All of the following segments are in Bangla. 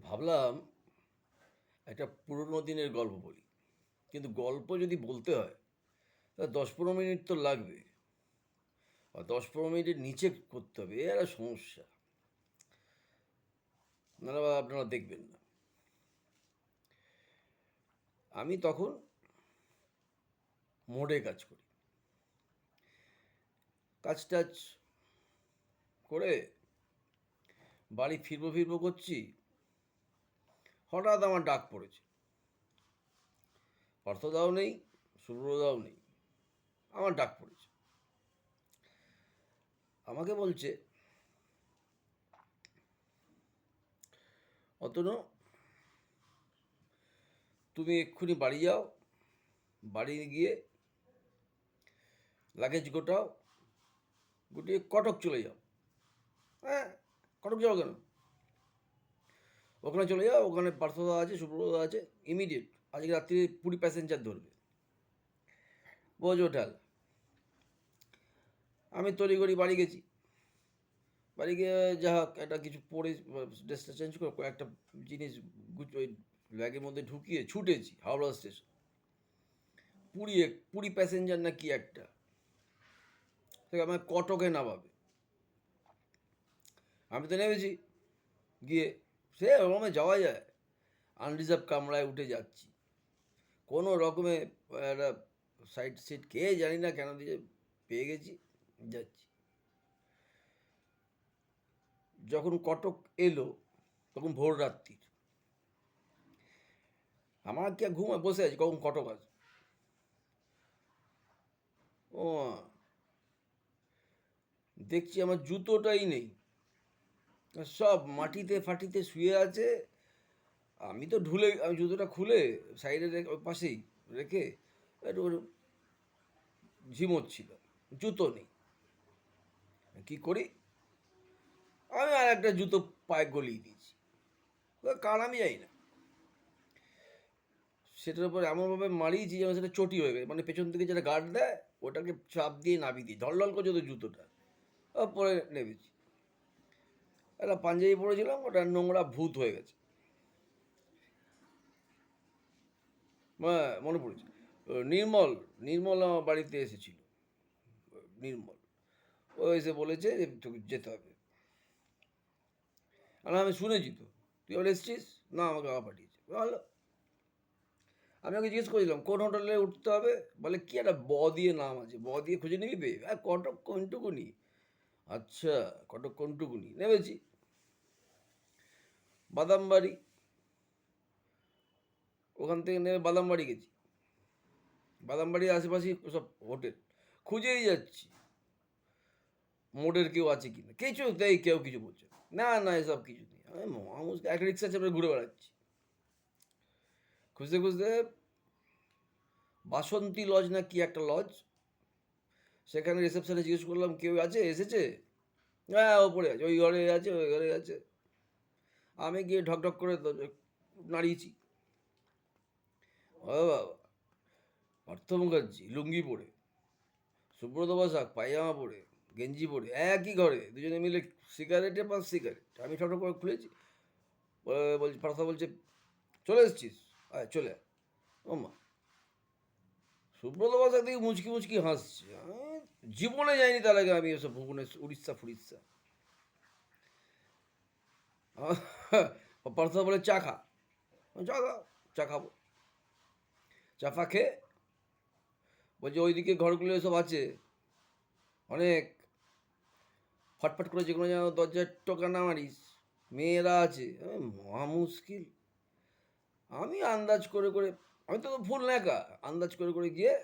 ভাবলাম একটা পুরোনো দিনের গল্প বলি। কিন্তু গল্প যদি বলতে হয়, তা দশ পনেরো মিনিট তো লাগবে। আর দশ পনেরো মিনিটের নিচে করতে হবে, এ একটা সমস্যা। নাহলে আপনারা দেখবেন না। আমি তখন মোড়ে কাজ করি। কাজ টাজ করে বাড়ি ফিরবো ফিরবো করছি। হঠাৎ আমার ডাক পড়েছে। পার্থদাও নেই সুব্রদাও নেই, আমার ডাক পড়েছে। আমাকে বলছে, অতনু, তুমি এক্ষুনি বাড়ি যাও, বাড়ি গিয়ে লাগেজ গোটাও, গুটিয়ে কটক চলে যাও। হ্যাঁ কটক যাও কেন? ওখানে চলে যাও, ওখানে পার্থদা আছে, সুব্রতদা আছে ইমিডিয়েট আজকে রাত্রি পুরী প্যাসেঞ্জার ধরবে। বোঝ ওঠাল আমি তৈরি করি বাড়ি গেছি। বাড়ি গিয়ে যা হোক, একটা কিছু পরে ড্রেসটা চেঞ্জ করে একটা জিনিস ওই ব্যাগের মধ্যে ঢুকিয়ে ছুটেছি, হাওড়া স্টেশন পুরী পুরী প্যাসেঞ্জার না কি একটা? সে আমার কটকে নামাবে। আমি তো নেমেছি, গিয়ে সে ওরমে যাওয়া যায়। আনরিজার্ভ কামরায় উঠে যাচ্ছি। কোনো রকমে একটা সাইড সিট কে জানি না কেন দিয়ে পেয়ে গেছি, যাচ্ছি। যখন কটক এলো, তখন ভোর রাত্রির। আমার কি ঘুমে বসে আছি, কখন কটক আছে ও দেখছি আমার জুতোটাই নেই। সব মাটিতে ফাটিতে শুয়ে আছে। আমি তো ঢুলে, আমি জুতোটা খুলে সাইডে রেখে, ওই পাশেই রেখে একটু ঝিমোচ্ছিল জুতো নেই। কি করি? আমি আর একটা জুতো পায়ে গলিয়ে দিয়েছি। কারণ আমি যাই না। সেটার উপর এমনভাবে মারিয়েছি যেন সেটা চটি হয়ে গেছে। মানে পেছন থেকে যেটা গার্ড দেয়, ওটাকে চাপ দিয়ে নামিয়ে দিই। ঢলঢল করে যেত জুতোটা। পরে নেমেছি। একটা পাঞ্জাবি পরেছিলাম ওটা নোংরা ভূত হয়ে গেছে। হ্যাঁ, মনে পড়েছে। নির্মল নির্মল আমার বাড়িতে এসেছিল। নির্মল। ও এসে বলেছে যে তোকে যেতে হবে। আর আমি শুনেছি তো। তুই আবার এসছিস? না আমাকে বাবা পাঠিয়েছে। ভালো। আমি ওকে জিজ্ঞেস করেছিলাম কোন হোটেলে উঠতে হবে? বলে কি একটা ব দিয়ে নাম আছে। ব দিয়ে খুঁজে নিবি? বে আর কটক কোনটুকুনি? আচ্ছা কটক কোনটুকুনি নেমেছি। বাদামবাড়ি, ওখান থেকে নেমে বাদামবাড়ি গেছি। বাদামবাড়ির আশেপাশে সব হোটেল। খুঁজেই যাচ্ছি, মোড়ের কেউ আছে কি না কিছু তাই কেউ কিছু বলছে না। না এসব কিছু নেই। আমি এক রিক্সা চেপে ঘুরে বেড়াচ্ছি। খুঁজতে খুঁজতে বাসন্তী লজ না কি একটা লজ সেখানে রিসেপশনে জিজ্ঞেস করলাম, কেউ আছে? এসেছে? হ্যাঁ ওপরে আছে। ওই ঘরে আছে, ওই ঘরে আছে। আমি গিয়ে ঢক ঢক করে নাড়িয়েছি। ও বাবা পার্থ মুখার্জি, লুঙ্গি পরে, সুব্রত বসাক, পায়জামা পরে, গেঞ্জি পরে, একই ঘরে, দুজনে মিলে সিগারেটে পাঁচ সিগারেট আমি ঠক করে খুলেছি। বলে- বলছি পার্থ বলছে, চলে এসছিস? আয় চলে আয়। ও মা। সুব্রত বসাক দেখি মুচকি মুচকি হাসছে। জীবনে যাইনি তার আগে আমি এসব ভুবনেশ্বর উড়িষ্যা ফুড়িষ্যা। পার্থ বলে, চা খা। চা চা খাব। চা ফা খেয়ে বলছে, ওইদিকে ঘরগুলো সব আছে। অনেক। ফটফট করে যে কোনো যেন দরজায় টোকা না মারিস। মেয়েরা আছে। মহা মুশকিল। আমি আন্দাজ করে করে, আমি তো ফুল নেকা আন্দাজ করে করে গিয়ে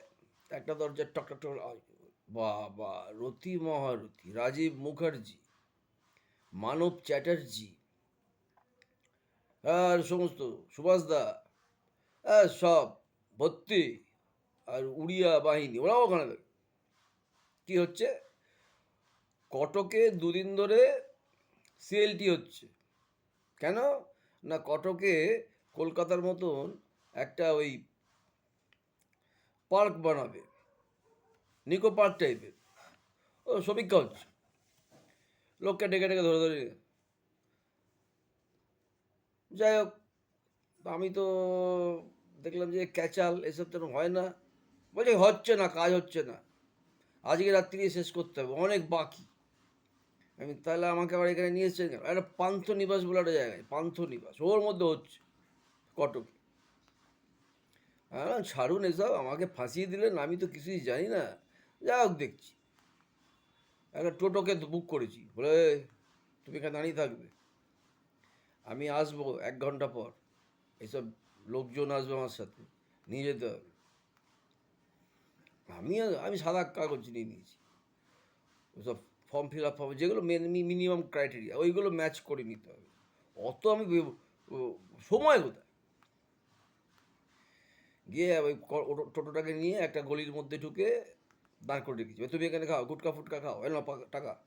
একটা দরজার টকটা টক বাবা, রতি মহারথী রাজীব মুখার্জি, মানব চ্যাটার্জি, আর সমস্ত সুভাষদা হ্যাঁ সব ভর্তি, আর উড়িয়া বাহিনী, ওরাও ওখানে থাকে কী হচ্ছে? কটকে দুদিন ধরে সিএলটি হচ্ছে। কেন? না, কটকে কলকাতার মতন একটা ওই পার্ক বানাবে। নিকো পার্ক টাইপের। ও, সমীক্ষা হচ্ছে। লোককে ডেকে ডেকে ধরে ধরে যাই হোক, আমি তো দেখলাম যে ক্যাচাল এসব তো হয় না। বলছে, হচ্ছে না, কাজ হচ্ছে না। আজকে রাত্রি শেষ করতে হবে, অনেক বাকি। আমি, তাহলে আমাকে আবার এখানে নিয়ে এসেছেন কেন? একটা পান্থ নিবাস বলে একটা জায়গায় পান্থ নিবাস ওর মধ্যে হচ্ছে, কটক। হ্যাঁ ছাড়ুন এসব, আমাকে ফাঁসিয়ে দিলেন, আমি তো কিছুই জানি না। যা হোক দেখছি। একটা টোটোকে বুক করেছি। বলে তুমি এখানে দাঁড়িয়ে থাকবে। আমি আসব এক ঘণ্টা পর। এইসব লোকজন আসবে আমার সাথে। নিয়ে যেতে হবে। আমি আমি সাদা কাগজ নিয়ে নিয়েছি। ওসব ফর্ম ফিল আপ হবে, যেগুলো মিনিমাম ক্রাইটেরিয়া ওইগুলো ম্যাচ করে নিতে হবে। অত আমি সময় কোথায়? গিয়ে ওই টোটোটাকে নিয়ে একটা গলির মধ্যে ঢুকে দাঁড় করে রেখেছি। "এ, তুমি এখানে খাও গুটকা ফুটকা খাও এ নাও টাকা।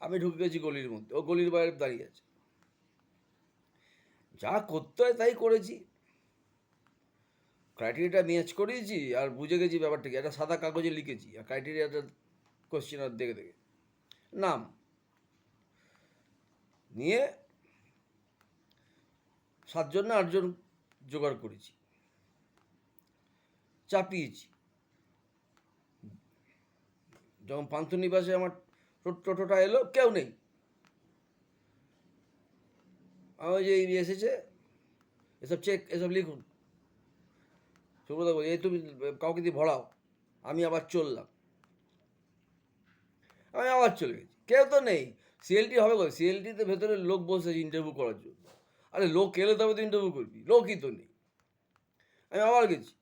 আমি ঢুকে গেছি গলির মধ্যে ও গলির বাইরে দাঁড়িয়ে আছে। যা করতে হয় তাই করেছি। ক্রাইটেরিয়াটা ম্যাচ করিয়েছি আর বুঝে গেছি ব্যাপারটা কি একটা সাদা কাগজে লিখেছি আর ক্রাইটেরিয়াটা কোশ্চেন আর দেখে দেখে। নাম। নিয়ে সাতজন না আটজন জোগাড় করেছি। চাপিয়েছি। যখন পান্থনিবাসে আমার টোটোটা এলো, কেউ নেই। আমার যে এসেছে, এসব চেক এসব লিখুন। সুব্রত বলছে এই তুমি কাউকে দিয়ে ভরাও, আমি আবার চললাম। আমি আবার চলে গেছি। কেউ তো নেই। সিএলটি হবে কই সিএলটিতে ভেতরে লোক বসেছে ইন্টারভিউ করার জন্য। আরে লোক এলে তবে তো ইন্টারভিউ করবি, লোকই তো নেই। আমি আবার গেছি।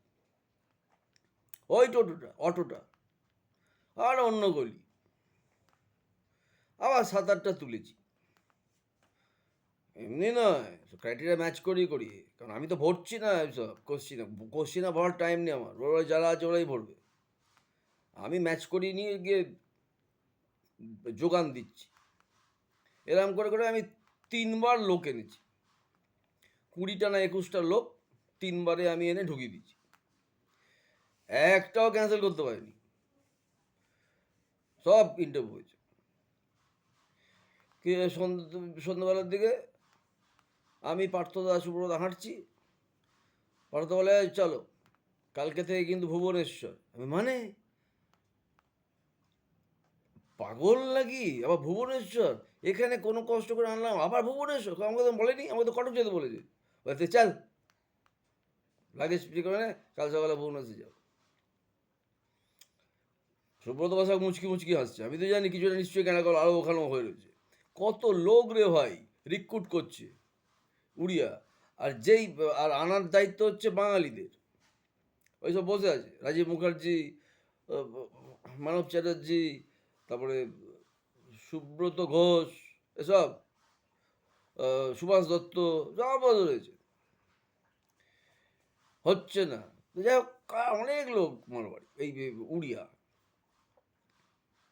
ওই টোটোটা, অটোটা। আর অন্য গলি। আবার সাত আটটা তুলেছি। এমনি নয় ক্রাইটেরিয়া ম্যাচ করি করি। কারণ আমি তো ভরছি না সব কোশ্চিনে কোশ্চিনে ভরার টাইম নেই আমার। ওরা যারা আছে ওরাই ভরবে। আমি ম্যাচ করিয়ে নিয়ে গিয়ে যোগান দিচ্ছি। এরম করে করে আমি তিনবার লোক এনেছি। কুড়িটা না একুশটা লোক তিনবারে আমি এনে ঢুকিয়ে দিচ্ছি একটাও ক্যান্সেল করতে পারিনি। সব ইন্টারভিউ হয়েছে। সন্ধ্যাবেলার দিকে আমি পার্থ পার্থদা সুব্রতা হাঁটছি। পার্থ বলে চলো, কালকে থেকে কিন্তু ভুবনেশ্বর। আমি মানে? পাগল নাকি? আবার ভুবনেশ্বর? এখানে কোনো কষ্ট করে আনলাম, আবার ভুবনেশ্বর? আমাকে তো বলেনি, আমাকে তো কটক যেতে বলেছে। বলতে চল। লাগেজ করে কাল সকালে ভুবনেশ্বর যাও সুব্রত বাসা মুচকি মুচকি হাসছে। আমি তো জানি কিছুটা নিশ্চয়ই কেনা কল আরও ওখানেও হয়ে রয়েছে। কত লোক রে ভাই রিক্রুট করছে উড়িয়া। আর যেই, আর আনার দায়িত্ব হচ্ছে বাঙালিদের। ওইসব বসে আছে। রাজীব মুখার্জি মানব চ্যাটার্জি, তারপরে সুব্রত ঘোষ, এসব সুভাষ দত্ত সব রয়েছে। হচ্ছে না। যাই হোক অনেক লোক মারবাড়ি, এই উড়িয়া।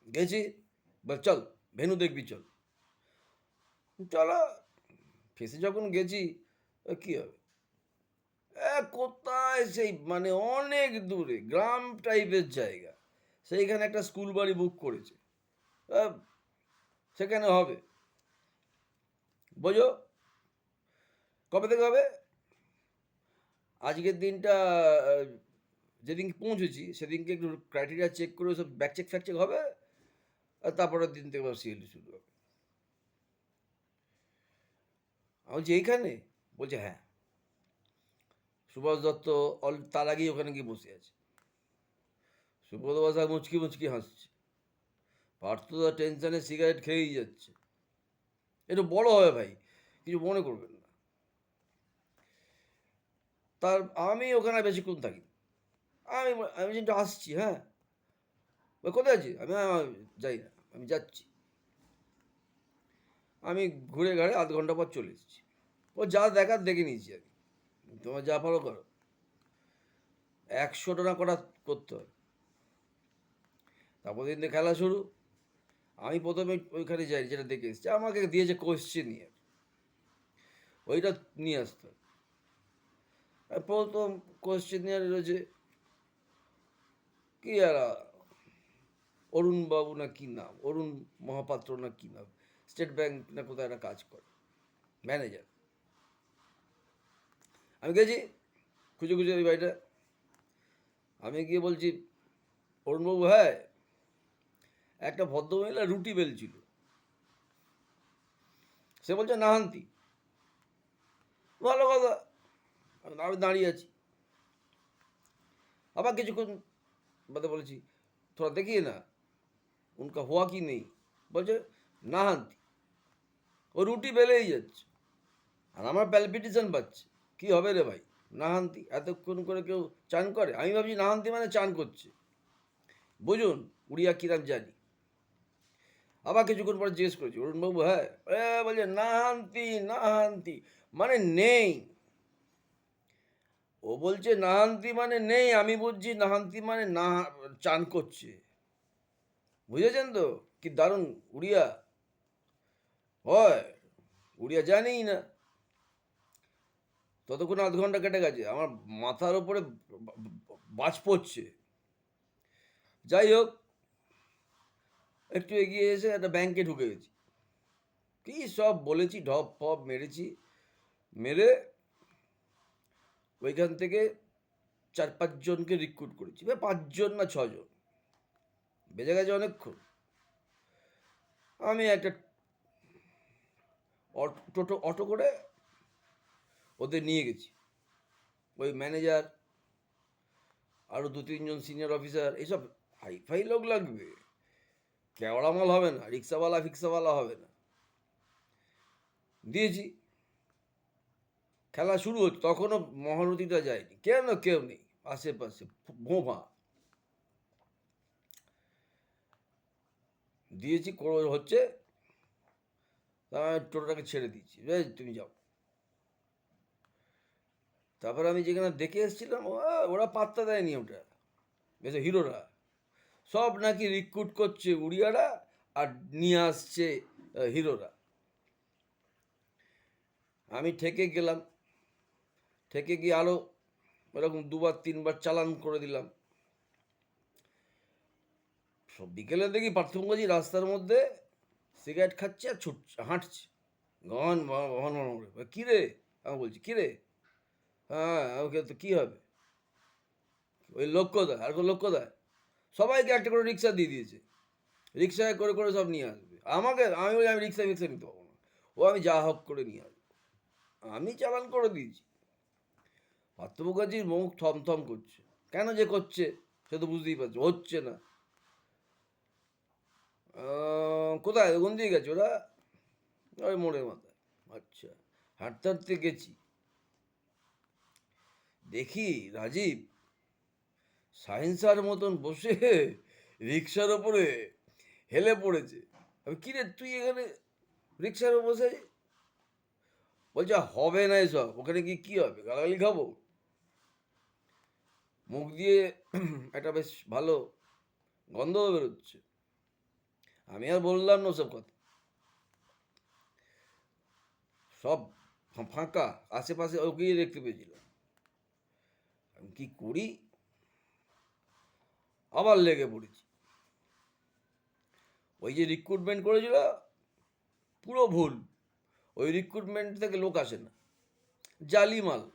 গেছি বা চল, ভেনু দেখবি, চল। চলো, ফেসে যখন গেছি কি হবে? কোথায় সেই মানে অনেক দূরে, গ্রাম টাইপের জায়গা। সেইখানে একটা স্কুল বাড়ি বুক করেছে। সেখানে হবে। বোঝো? কবে থেকে হবে? আজকের দিনটা যেদিন পৌঁছেছি, সেদিনকে একটু ক্রাইটেরিয়া চেক করে, সব ব্যাক চেক ফ্যাক চেক হবে? আর তারপরের দিন থেকে সিএলটি শুরু হবে। আমি বলছি এইখানে? বলছে হ্যাঁ। সুভাষ দত্ত অল তার আগেই ওখানে গিয়ে বসে আছে। সুব্রত বাসা মুচকি মুচকি হাসছে। পার্থদা টেনশনে সিগারেট খেয়েই যাচ্ছে। একটু বড় হবে ভাই কিছু মনে করবেন না। তার আমি ওখানে বেশিক্ষণ থাকি। আমি আমি কিন্তু আসছি হ্যাঁ। কোথায় আছি আমি "হ্যাঁ, যাই না। আমি যাচ্ছি। আমি ঘুরে ঘাড়ে আধ ঘণ্টা পর চলে এসেছি। ও যা দেখার দেখে নিয়েছি আমি। তোমার যা পারো করো। একশোটা না করা করতে হয়। তারপর দিন খেলা শুরু। আমি প্রথমে ওইখানে যাই যেটা দেখে এসেছি। আমাকে দিয়েছে কোশ্চেন নিয়ে। ওইটা নিয়ে আসতে আর প্রথম কোশ্চেন নিয়ে রয়েছে, কি আর? অরুণ বাবু না কি নাম? অরুণ মহাপাত্র না কি নাম? স্টেট ব্যাংক না কোথায় একটা কাজ করে? ম্যানেজার। আমি গেছি, খুঁজে খুঁজে ওই বাড়িটা। আমি গিয়ে বলছি অরুণবাবু হ্যাঁ একটা ভদ্রমহিলা রুটি বেলছিল। সে বলছে, নাহান্তি। ভালো কথা। আমি আমি দাঁড়িয়ে আছি। আবার কিছুক্ষণ বাদে বলেছি থোড়া দেখিয়ে না। উনকা হওয়া কি নেই বলছে নাহান্তি ও রুটি বেলেই যাচ্ছে আর আমার প্যালপিটেশন পাচ্ছে কি হবে রে ভাই নাহান্তি এতক্ষণ করে কেউ চান করে আমি ভাবছি নাহান্তি মানে চান করছে বুঝুন উড়িয়া কিরাম জানি আবার কিছুক্ষণ পরে জিজ্ঞেস করেছি অরুণবাবু হ্যাঁ বলছে নাহান্তি নাহান্তি মানে নেই ও বলছে নাহান্তি মানে নেই আমি বুঝছি নাহান্তি মানে না চান করছে বুঝেছেন তো? কি দারুণ উড়িয়া। হয়, উড়িয়া জানিই না। ততক্ষণ আধ ঘণ্টা কেটে গেছে। আমার মাথার ওপরে বাজ পড়ছে। যাই হোক, একটু এগিয়ে এসে একটা ব্যাংকে ঢুকে গেছি। কি সব বলেছি, ঢপ ফপ মেরেছি। মেরে ওইখান থেকে চার পাঁচজনকে রিক্রুট করেছি। পাঁচজন না ছজন? বেজে গেছে অনেকক্ষণ। আমি একটা টোটো, অটো করে ওদের নিয়ে গেছি। ওই ম্যানেজার আরও দু তিনজন সিনিয়র অফিসার এইসব হাই ফাই লোক লাগবে। কেওড়া মাল হবে না, রিক্সাওয়ালা, ফিক্সাওয়ালা হবে না। দিয়েছি। খেলা শুরু হচ্ছে, তখনও মহারথীটা যায়নি। কেন কেউ নেই? আশেপাশে ভোঁভা দিয়েছি হচ্ছে টোটোটাকে ছেড়ে দিয়েছি। বেশ, তুমি যাও। তারপর আমি যেখানে দেখে এসেছিলাম ওরা পাত্তা দেয়নি ওটা। বেশ, হিরোরা। সব নাকি রিক্রুট করছে উড়িয়ারা আর নিয়ে আসছে হিরোরা। আমি ঠেকে গেলাম। ঠেকে গিয়ে আরও এরকম দুবার, তিনবার চালান করে দিলাম। সব বিকেলে দেখি পার্থঙ্গজি রাস্তার মধ্যে সিগারেট খাচ্ছে আর ছুটছে হাঁটছে। গন গন করে। কী রে? আমি বলছি, কী রে? হ্যাঁ ওকে তো কী হবে? ওই লক্ষ্য দেয়, আর কোনো লক্ষ্য দেয়? সবাইকে একটা করে রিক্সা দিয়ে দিয়েছে। রিক্সায় করে করে সব নিয়ে আসবে। আমাকে, আমি বলি, আমি রিক্সা ফিক্সা নিতে পারব না। ও আমি যা হোক করে নিয়ে আসব। আমি চালান করে দিয়েছি। পার্থ মুখার্জির মুখ থমথম করছে। কেন যে করছে, সে তো বুঝতেই পারছে, হচ্ছে না। কোথায়? কোন দিকে গেছে ওরা? ওই মোড়ের মাথায়। আচ্ছা হাঁটতে হাঁটতে গেছি। দেখি রাজীব সায়েন্সার মতন বসে রিক্সার ওপরে হেলে পড়েছে। আমি কিরে তুই এখানে রিক্সার বসে বলছে, হবে না এসব, ওখানে কি কি হবে? গালাগালি খাব? মুখ দিয়ে একটা বেশ ভালো গন্ধ বেরোচ্ছে। আমি আর বললাম না ওসব কথা। সব ফাঁকা, আশেপাশে ওকেই দেখতে পেয়েছিলাম। আমি কি করি? আবার লেগে পড়েছি। ওই যে রিক্রুটমেন্ট করেছিল, পুরো ভুল। ওই রিক্রুটমেন্ট থেকে লোক আসে না। জালি মাল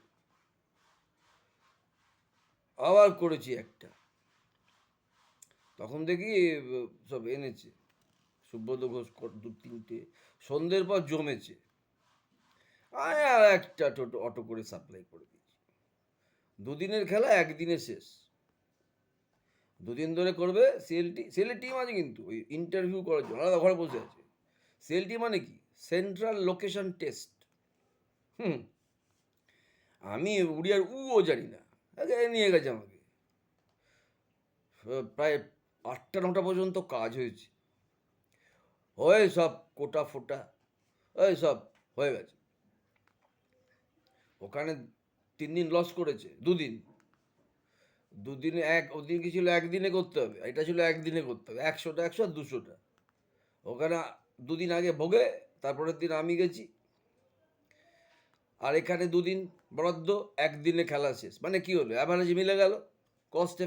আবার করেছি একটা। তখন দেখি সব এনেছে। সুব্রত ঘোষ দু তিনটে। সন্ধ্যের পর জমেছে। আর একটা টোটো, অটো করে সাপ্লাই করে দিয়েছি। দুদিনের খেলা একদিনে শেষ। দুদিন ধরে করবে সিএলটি সিএলের টিম আছে কিন্তু, ওই ইন্টারভিউ করার জন্য। আলাদা ঘরে বসে আছে। সিএলটি মানে কি? সেন্ট্রাল লোকেশন টেস্ট হুম। আমি উড়িয়ার উও জানি না। নিয়ে গেছে আমাকে। প্রায় আটটা, নটা পর্যন্ত কাজ হয়েছে। হয়ে সব কোটা ফোটা, ওই সব হয়ে গেছে। ওখানে তিন দিন লস করেছে, দুদিন। দুদিনে এক ওদিকে ছিল? একদিনে করতে হবে। এটা ছিল একদিনে করতে হবে। একশোটা, একশো আর দুশোটা। ওখানে দুদিন আগে ভোগে, তারপরের দিন আমি গেছি। আর এখানে দুদিন বরাদ্দ, একদিনে খেলা শেষ। মানে কি হলো? অ্যাভারেজ মিলে গেল। কস্ট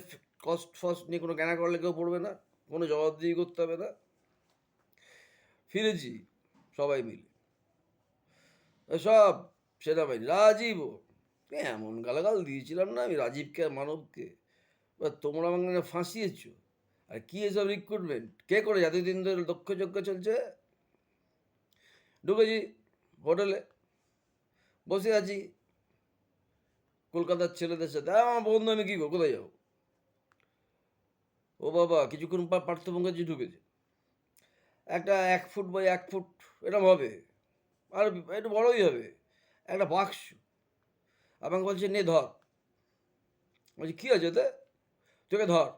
কস্ট ফস্ট নিয়ে কোনো কেনা করলে কেউ পড়বে না। কোনো জবাবদিহি করতে হবে না। ফিরেছি সবাই মিলে। সব সেনাবাহিনী রাজীব এমন গালাগাল দিয়েছিলাম না আমি রাজীবকে মানবকে। এবার তোমরা আমাকে ফাঁসিয়েছ? আর কি এসব রিক্রুটমেন্ট কে করে এতদিন ধরে দক্ষযজ্ঞ চলছে? ঢুকেছি হোটেলে। বসে আছি কলকাতার ছেলেদের সাথে। "আহ, আমার বন্ধু আমি কী করব কোথায় যাব? ও বাবা কিছুক্ষণ পর পার্থ ঢুকেছে। একটা এক ফুট বাই এক ফুট এরকম হবে। আর একটু বড়ই হবে। একটা বাক্স। আমাকে বলছে, নে, ধর। বলছি, কী আছে ওতে? তোকে ধর।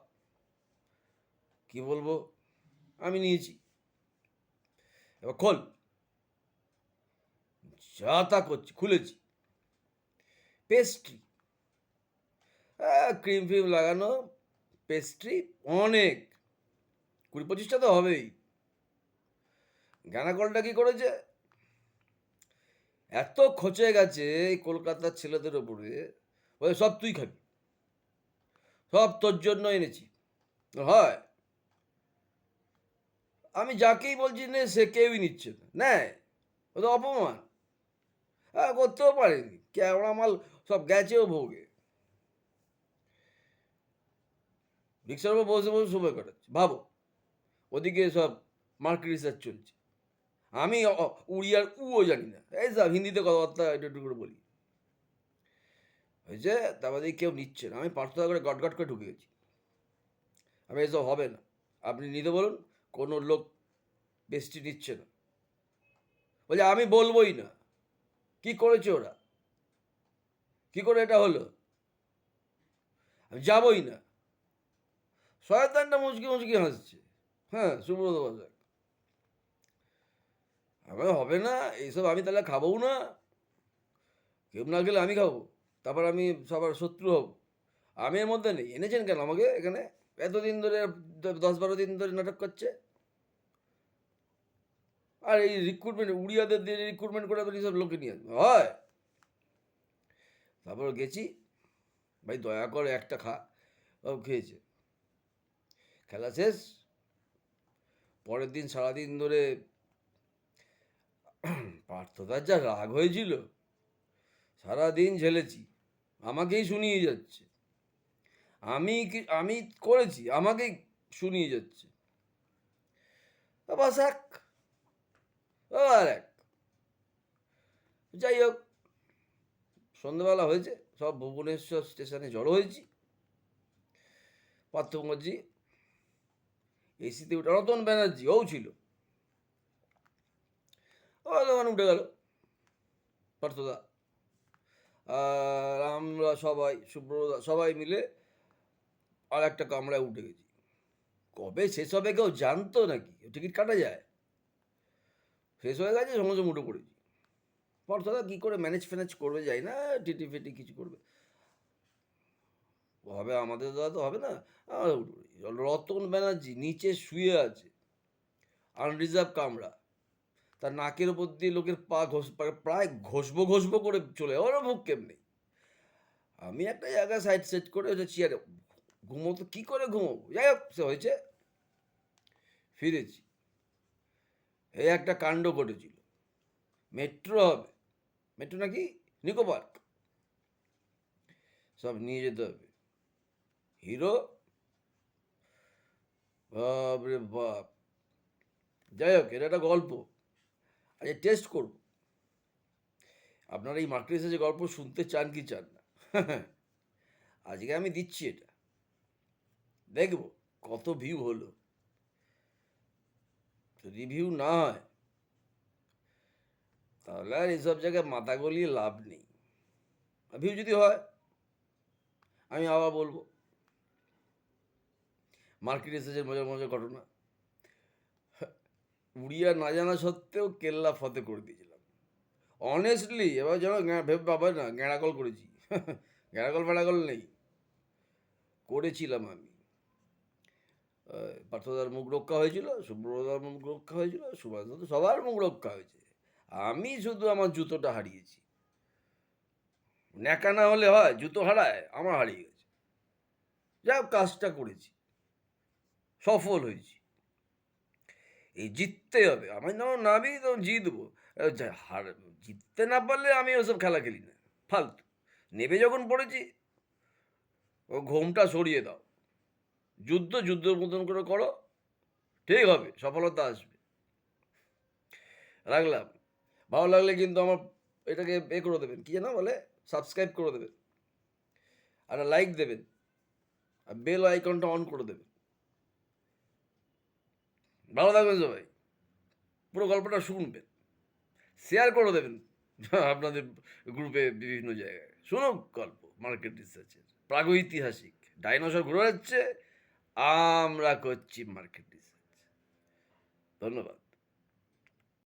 কি বলব? আমি নিয়েছি। এবার খোল। যা তা করছি, খুলেছি। পেস্ট্রি। ক্রিম ফ্রিম লাগানো পেস্ট্রি অনেক। কুড়ি পঁচিশটা তো হবেই। গানাকলটা কি করেছে? এত খচে গেছে এই কলকাতার ছেলেদের ওপরে। বলে, সব তুই খাবি। সব তোর জন্য এনেছি। হয়। আমি যাকেই বলছি, নে, সে কেউই নিচ্ছে না। নেয়। ও তো অপমান। হ্যাঁ করতেও পারেনি। কেমন মাল সব গেছেও ভোগে। রিক্সার উপর বসে বসে সময় কাটাচ্ছে। ভাবো, ওদিকে সব মার্কেট রিসার্চ চলছে। আমি উড়িয়ার উও জানি না। এই সব হিন্দিতে কথাবার্তা একটু একটু করে বলি। হয়েছে, তারপর কেউ নিচ্ছে না। আমি পার্থদা করে গট গট করে ঢুকে গেছি। আমি এসব হবে না। আপনি নিতে বলুন, কোনো লোক বেস্টি নিচ্ছে না। বলছে আমি বলবোই না। কি করেছে ওরা? কি করে এটা হলো? আমি যাবই না। শয়তানটা মুচকি মুচকি হাসছে। হ্যাঁ সুব্রত বসাক আমার হবে না, এইসব আমি তাহলে খাবও না। কেউ না গেলে আমি খাব, তারপর আমি সবার শত্রু হব। আমি এর মধ্যে নেই, এনেছেন কেন আমাকে এখানে? এতদিন ধরে, দশ বারো দিন ধরে নাটক করছে। আর এই রিক্রুটমেন্ট উড়িয়াদের দিয়ে রিক্রুটমেন্ট করে সব লোকে নিয়ে হয়। তারপর গেছি, ভাই দয়া করে একটা খা খেয়েছে। খেলা শেষ, পরের দিন সারাদিন ধরে পার্থদার যা রাগ হয়েছিল, সারাদিন ঝেলেছি, আমাকেই শুনিয়ে যাচ্ছে। আমি কি, আমি করেছি, আমাকেই শুনিয়ে যাচ্ছে। বাস এক, আর এক। যাই হোক সন্ধ্যেবেলা হয়েছে, সব ভুবনেশ্বর স্টেশনে জড়ো হয়েছি। পার্থ মুখার্জি, এসিতে ওটা রতন ব্যানার্জি, ও ছিল। তখন উঠে গেল। পার্থদা, আর আমরা সবাই সুব্রদা সবাই মিলে আর একটা কামরায় উঠে গেছি। কবে শেষ হবে কেউ জানতো নাকি? টিকিট কাটা যায়। শেষ হয়ে গেছে, সঙ্গে সঙ্গে উঠে পড়েছি। পার্থদা কী করে ম্যানেজ ফ্যানেজ করবে যাই না, টিটি ফিটি কিছু করবে? হবে আমাদের দ্বারা তো হবে না। রতন ব্যানার্জি নিচে শুয়ে আছে। আনরিজার্ভ কামরা। তার নাকের উপর দিয়ে লোকের পা ঘষ, প্রায়- ঘষবো ঘষবো করে চলে ওরও মুখ কেমনি? আমি একটা জায়গায় সাইড সেট করে ওটা চেয়ারে ঘুমো তো কী করে ঘুমোবো? যাই হোক, সে হয়েছে। ফিরেছি। এই একটা কাণ্ড ঘটেছিল। মেট্রো হবে। মেট্রো নাকি? নিকো পার্ক সব নিয়ে যেতে হবে। হিরো? বাপরে বাপ। যাই হোক, এটা একটা গল্প। আচ্ছা টেস্ট করব। আপনারা এই মার্কেট এসে গল্প শুনতে চান কি চান না? আজকে আমি দিচ্ছি এটা। দেখব কত ভিউ হলো। যদি ভিউ না হয়, তাহলে আর এসব জায়গায় মাথা গলিয়ে লাভ নেই। ভিউ যদি হয়, আমি আবার বলব। মার্কেট এসেছে মজার মজার ঘটনা। উড়িয়া না জানা সত্ত্বেও কেল্লা ফতে করে দিয়েছিলাম। অনেস্টলি এবার যেন ভেবে পাবে না গ্যাঁড়াকল করেছি। গ্যাঁড়াকল ফেড়াকল নেই। করেছিলাম আমি। পার্থদার মুখ রক্ষা হয়েছিল সুব্রতার মুখ রক্ষা হয়েছিল, সুভাষ সবার মুখ রক্ষা হয়েছে। আমি শুধু আমার জুতোটা হারিয়েছি। ন্যাকা না হলে হয়, জুতো হারায়, আমার হারিয়ে গেছে। যা কাজটা করেছি। সফল হয়েছি। এই জিততে হবে। আমি যখন নামি তখন জিতবো। হার, জিততে না পারলে আমি ওসব খেলা খেলি না। ফালতু। নেবে যখন পড়েছি, ও ঘোমটা সরিয়ে দাও। যুদ্ধ, যুদ্ধের মতন করে করো। ঠিক হবে, সফলতা আসবে। রাখলাম। ভালো লাগলে কিন্তু আমার এটাকে এ করে দেবেন। কি যেন বলে? সাবস্ক্রাইব করে দেবেন। আর লাইক দেবেন। আর বেল আইকনটা অন করে দেবেন। ভালো থাকবেন সবাই। পুরো গল্পটা শুনবেন। শেয়ার করে দেবেন আপনাদের গ্রুপে বিভিন্ন জায়গায়। শুনুক গল্প মার্কেট রিসার্চের প্রাগৈতিহাসিক। ডাইনোসর ঘুরে যাচ্ছে আমরা করছি মার্কেট রিসার্চ ধন্যবাদ।